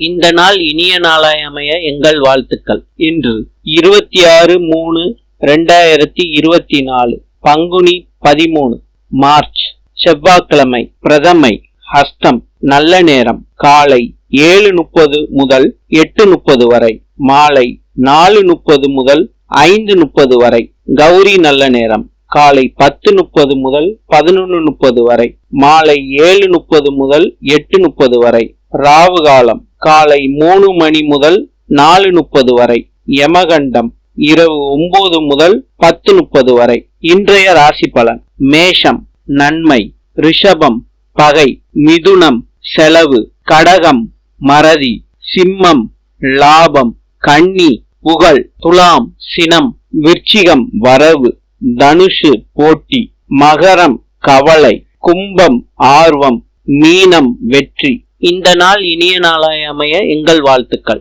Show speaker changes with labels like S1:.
S1: இந்த நாள் இனிய நாளாய் அமைய எங்கள் வாழ்த்துக்கள். இன்று இருபத்தி ஆறு மூணு ரெண்டாயிரத்தி இருபத்தி நாலு பங்குனி பதிமூணு மார்ச் செவ்வாய்க்கிழமை பிரதமை ஹஸ்தம் நல்ல நேரம் காலை ஏழு முப்பது முதல் எட்டு முப்பது வரை மாலை நாலு முப்பது முதல் ஐந்து முப்பது வரை கௌரி நல்ல நேரம் காலை பத்து முப்பது முதல் பதினொன்று முப்பது வரை மாலை ஏழு முப்பது முதல் எட்டு முப்பது வரை ராவு காலம் காலை மூணு மணி முதல் நாலு முப்பது வரை யமகண்டம் இரவு ஒன்பது முதல் பத்து முப்பது வரை. இன்றைய ராசி பலன் மேஷம் நன்மை ரிஷபம் பகை மிதுனம் செலவு கடகம் மறதி சிம்மம் லாபம் கன்னி புகழ் துலாம் சினம் விருச்சிகம் வரவு தனுஷு போட்டி மகரம் கவலை கும்பம் ஆர்வம் மீனம் வெற்றி. இந்த நாள் இனிய நாளாய் அமைய எங்கள் வாழ்த்துக்கள்.